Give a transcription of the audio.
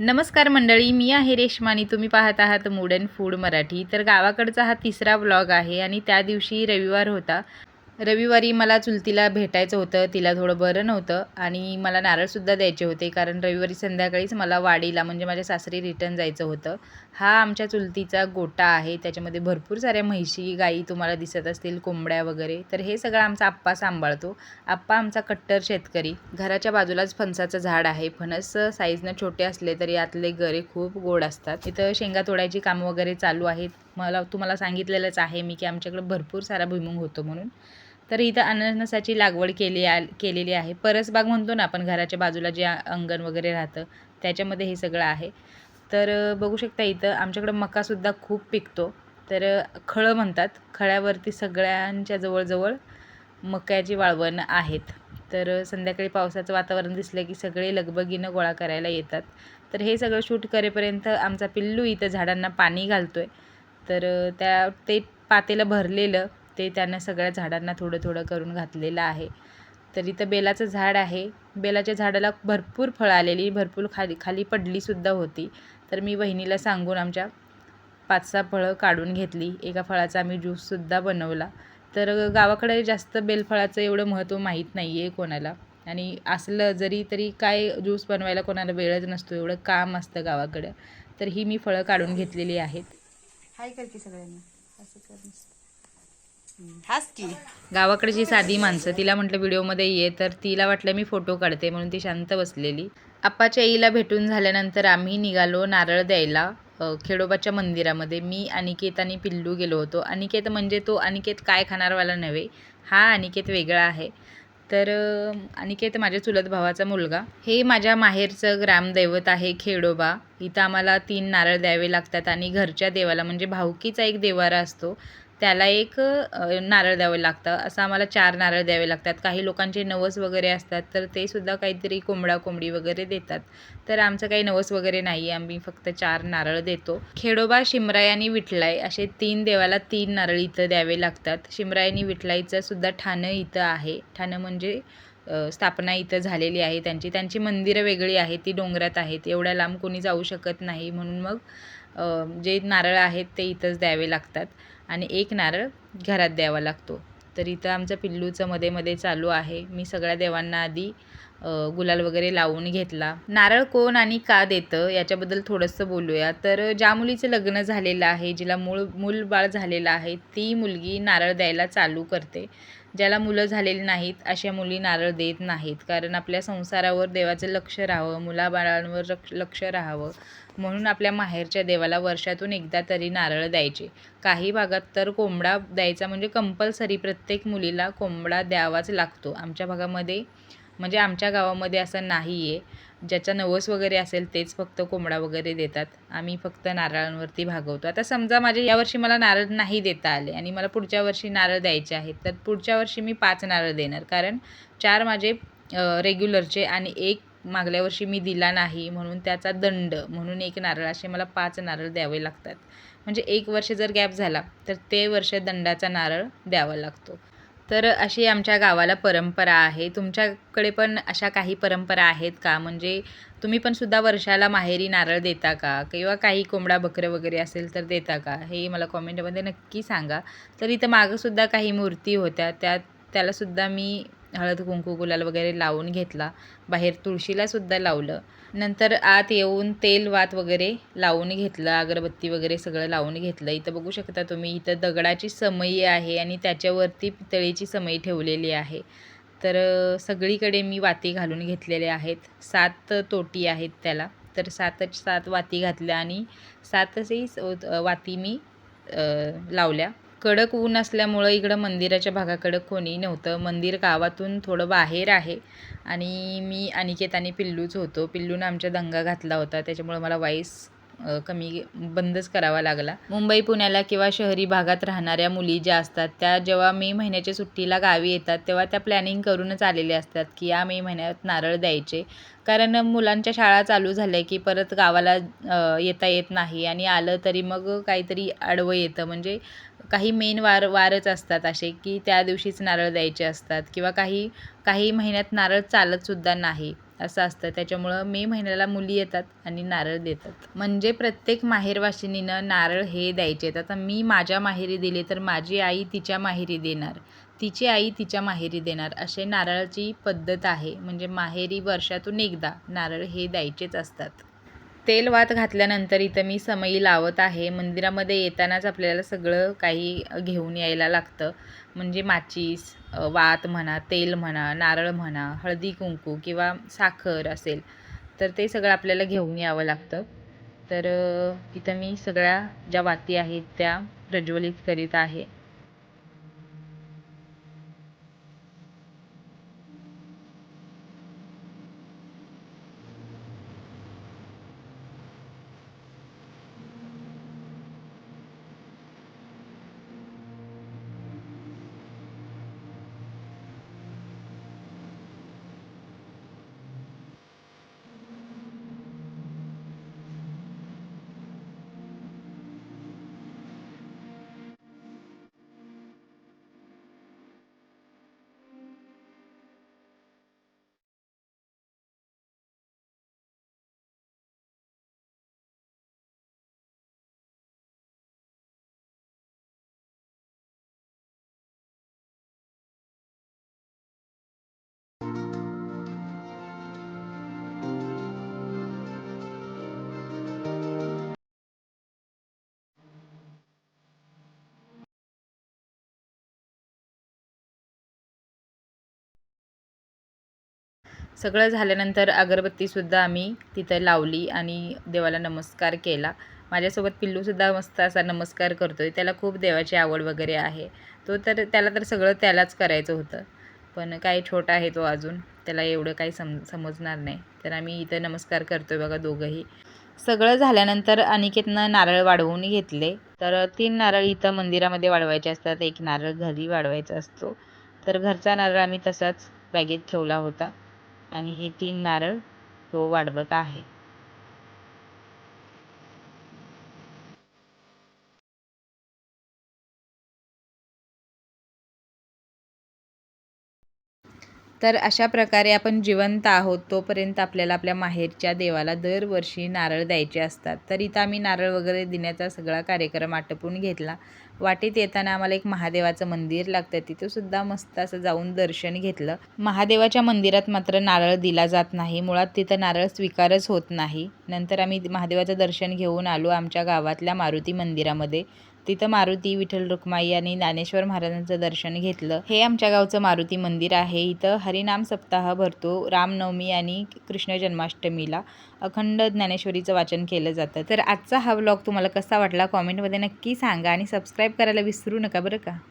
नमस्कार मंडळी मी आहे रेशमानी तुम्ही पाहत आहात मूड अँड फूड मराठी. तर गावाकडचा हा तिसरा ब्लॉग आहे आणि त्या दिवशी रविवार होता. रविवारी मला चुलतीला भेटायचं होतं तिला थोडं बरं नव्हतं आणि मला नारळसुद्धा द्यायचे होते कारण रविवारी संध्याकाळीच मला वाडीला म्हणजे माझ्या सासरी रिटर्न जायचं होतं. हा आमच्या चुलतीचा गोटा आहे त्याच्यामध्ये भरपूर साऱ्या म्हैशी गाई तुम्हाला दिसत असतील कोंबड्या वगैरे. तर हे सगळं आमचा आप्पा सांभाळतो. आप्पा आमचा कट्टर शेतकरी. घराच्या बाजूलाच फणसाचं झाड आहे. फणस साईजनं छोटे असले तरी यातले गरे खूप गोड असतात. इथं शेंगा तोडायची कामं वगैरे चालू आहेत. मला तुम्हाला सांगितलेलंच आहे मी की आमच्याकडे भरपूर सारा भुईमुंग होतो म्हणून. तर इथं अननसाची लागवड केली आ केलेली आहे. परसबाग म्हणतो ना आपण घराच्या बाजूला जे अंगण वगैरे राहतं त्याच्यामध्ये हे सगळं आहे. तर बघू शकता इथं आमच्याकडं मकासुद्धा खूप पिकतो. तर खळं म्हणतात. खळ्यावरती सगळ्यांच्या जवळजवळ मक्याची वाळवण आहेत. तर संध्याकाळी पावसाचं वातावरण दिसलं की सगळे लगबगीनं गोळा करायला येतात. तर हे सगळं शूट करेपर्यंत आमचा पिल्लू इथं झाडांना पाणी घालतो आहे तर त्या ते पातेलं भरलेलं ते त्यानं सगळ्या झाडांना थोडं थोडं करून घातलेलं आहे. तर इथं बेलाचं झाड आहे. बेलाच्या झाडाला भरपूर फळं आलेली भरपूर खाली खाली पडलीसुद्धा होती. तर मी वहिनीला सांगून आमच्या पाच सहा फळं काढून घेतली. एका फळाचा आम्ही ज्यूससुद्धा बनवला. तर गावाकडे जास्त बेलफळाचं एवढं महत्त्व माहीत नाही आहे कोणाला. आणि असलं जरी तरी काय ज्यूस बनवायला कोणाला वेळच नसतो एवढं काम असतं गावाकडं. तर ही मी फळं काढून घेतलेली आहेत. हाय कर की सगळ्यांना. असं कर नुसतं. हम्म, हास साधी माणसं तिला म्हटलं व्हिडिओमध्ये ये तर तिला वाटलं मी फोटो काढते म्हणून ती शांत बसलेली. आप्पाच्या आईला भेटून झाल्यानंतर आम्ही निघालो नारळ द्यायला खेडोबाच्या मंदिरामध्ये. मी अनिकेत आणि पिल्लू गेलो होतो. अनिकेत म्हणजे तो अनिकेत काय खाणारवाला नव्हे हा अनिकेत वेगळा आहे. तर अनिकेत माझ्या चुलत भावाचा मुलगा. हे माझ्या माहेरचं ग्रामदैवत आहे खेडोबा. इथं आम्हाला तीन नारळ द्यावे लागतात आणि घरच्या देवाला म्हणजे भाऊकीचा एक देवारा असतो. त्याला एक नारळ द्यावं लागतं. असं आम्हाला चार नारळ द्यावे लागतात. काही लोकांचे नवस वगैरे असतात तर ते सुद्धा काहीतरी कोंबडा कोंबडी वगैरे देतात. तर आमचं काही नवस वगैरे नाही आहे आम्ही फक्त चार नारळ देतो. खेडोबा शिमराय आणि विठलाय असे तीन देवाला तीन नारळ इथं द्यावे लागतात. शिमराय आणि विठलाईचं सुद्धा ठाणं इथं आहे. ठाणं म्हणजे स्थापना इथं झालेली आहे. त्यांची त्यांची मंदिरं वेगळी आहेत. ती डोंगरात आहेत. एवढ्या लांब कोणी जाऊ शकत नाही. म्हणून मग जे नारळ आहेत ते इथंच द्यावे लागतात. आणि एक नारळ घरात द्यावा लागतो. तर इथं आमचं पिल्लूचं मध्ये मध्ये चालू आहे. मी सगळ्या देवांना आधी गुलाल वगैरे लावून घेतला. नारळ कोण आणि का देतं? याच्याबद्दल थोडंसं बोलूया. तर ज्या मुलीचं लग्न झालेलं आहे जिला मूळ मूल बाळ झालेलं आहे ती मुलगी नारळ द्यायला चालू करते. ज्याला मुलं झालेली नाहीत अशा मुली नारळ देत नाहीत. कारण आपल्या संसारावर देवाचं लक्ष राहावं मुलाबाळांवर लक्ष लक्ष राहावं. म्हणून आपल्या माहेरच्या देवाला वर्षातून एकदा तरी नारळ द्यायचे. काही भागात तर कोंबडा द्यायचा म्हणजे कंपल्सरी प्रत्येक मुलीला कोंबडा द्यावाच लागतो. आमच्या भागामध्ये म्हणजे आमच्या गावामध्ये असं नाही आहे ज्याचा नवस वगैरे असेल तेच फक्त कोंबडा वगैरे देतात. आम्ही फक्त नारळांवरती भागवतो. आता समजा माझे यावर्षी मला नारळ नाही देता आले आणि मला पुढच्या वर्षी नारळ द्यायचे आहेत तर पुढच्या वर्षी मी पाच नारळ देणार. कारण चार माझे रेग्युलरचे आणि एक मागल्या वर्षी मी दिला नाही म्हणून त्याचा दंड म्हणून एक नारळ असे मला पाच नारळ द्यावे लागतात. म्हणजे एक वर्ष जर गॅप झाला तर ते वर्ष दंडाचा नारळ द्यावा लागतो. तर अशी आमच्या गावाला परंपरा आहे. तुमच्याकडे पण अशा काही परंपरा आहेत का? म्हणजे तुम्ही पण सुद्धा वर्षाला माहेरी नारळ देता का? किंवा काही कोंबडा बकरं वगैरे असेल तर देता का? हे मला कॉमेंटमध्ये नक्की सांगा. तर इथं मागंसुद्धा काही मूर्ती होत्या. त्या त्यालासुद्धा मी हळद कुंकू गुलाल वगैरे लावून घेतला. बाहेर तुळशीलासुद्धा लावलं. नंतर आत येऊन तेल वात वगैरे लावून घेतलं. अगरबत्ती वगैरे सगळं लावून घेतलं. इथं बघू शकता तुम्ही इथं दगडाची समई आहे आणि त्याच्यावरती पितळीची समई ठेवलेली आहे. तर सगळीकडे मी वाती घालून घेतलेले आहेत. सात तोटी आहेत त्याला. तर सातच सात वाती घातल्या आणि सातचही स- वाती मी लावल्या. कडक ऊन असल्यामुळं इकडं मंदिराच्या भागाकडं कोणी नव्हतं. मंदिर गावातून थोडं बाहेर आहे. आणि मी अनिकेत आणि पिल्लूच होतो. पिल्लूनं आमच्या दंगा घातला होता. त्याच्यामुळं मला वाईस कमी बंदच करावा लागला. मुंबई पुण्याला किंवा शहरी भागात राहणाऱ्या मुली ज्या असतात त्या जेव्हा मे महिन्याच्या सुट्टीला गावी येतात तेव्हा त्या प्लॅनिंग करूनच आलेल्या असतात की या मे महिन्यात नारळ द्यायचे. कारण मुलांच्या शाळा चालू झाल्या की परत गावाला येता येत नाही. आणि आलं तरी मग काहीतरी आडवं येतं. म्हणजे काही मेन वार वारच असतात असे की त्या दिवशीच नारळ द्यायचे असतात किंवा काही काही महिन्यात नारळ चालतसुद्धा नाही असं असतं. त्याच्यामुळं मे महिन्याला मुली येतात आणि नारळ देतात. म्हणजे प्रत्येक माहेरवाशिनीनं नारळ हे द्यायचे. आहेत आता मी माझ्या माहेरी दिले तर माझी आई तिच्या माहेरी देणार. तिची आई तिच्या माहेरी देणार. असे नारळाची पद्धत आहे. म्हणजे माहेरी वर्षातून एकदा नारळ हे द्यायचेच असतात. तेल वात घातल्यानंतर इथं मी समई लावत आहे. मंदिरामध्ये येतानाच आपल्याला सगळं काही घेऊन यायला लागतं. म्हणजे माचीस वात म्हणा तेल म्हणा नारळ म्हणा हळदी कुंकू किंवा साखर असेल तर ते सगळं आपल्याला घेऊन यावं लागतं. तर इथं मी सगळ्या ज्या वाती आहेत त्या प्रज्वलित करीत आहे. सगळं झाल्यानंतर अगरबत्तीसुद्धा आम्ही तिथं लावली आणि देवाला नमस्कार केला. माझ्यासोबत पिल्लूसुद्धा मस्त असा नमस्कार करतो आहे त्याला खूप देवाची आवड वगैरे आहे. तो तर त्याला तर सगळं त्यालाच करायचं होतं. पण काय छोटा आहे तो अजून. त्याला एवढं काही सम समजणार नाही. तर आम्ही इथं नमस्कार करतोय बघा दोघंही. सगळं झाल्यानंतर अनिकेतनं नारळ वाढवून घेतले. तर तीन नारळ इथं मंदिरामध्ये वाढवायचे असतात. एक नारळ घरी वाढवायचा असतो. तर घरचा नारळ आम्ही तसाच बॅगेत ठेवला होता. आणि हे तीन नारळ तो वाढवत आहे. तर अशा प्रकारे आपण जिवंत आहोत तोपर्यंत आपल्याला आपल्या माहेरच्या देवाला दरवर्षी नारळ द्यायचे असतात. तर इथं आम्ही नारळ वगैरे देण्याचा सगळा कार्यक्रम आटपून घेतला. वाटेत येताना आम्हाला एक महादेवाचं मंदिर लागतं. तिथं सुद्धा मस्त असं जाऊन दर्शन घेतलं. महादेवाच्या मंदिरात मात्र नारळ दिला जात नाही. मुळात तिथं नारळ स्वीकारच होत नाही. नंतर आम्ही महादेवाचं दर्शन घेऊन आलो आमच्या गावातल्या मारुती मंदिरामध्ये. तिथं मारुती विठ्ठल रुक्माई आणि ज्ञानेश्वर महाराजांचं दर्शन घेतलं. हे आमच्या गावचं मारुती मंदिर आहे. इथं हरिनाम सप्ताह भरतो. रामनवमी आणि कृष्ण जन्माष्टमीला अखंड ज्ञानेश्वरीचं वाचन केलं जातं. तर आजचा हा व्लॉग तुम्हाला कसा वाटला? कॉमेंटमध्ये नक्की सांगा आणि सबस्क्राईब करायला विसरू नका बरं का?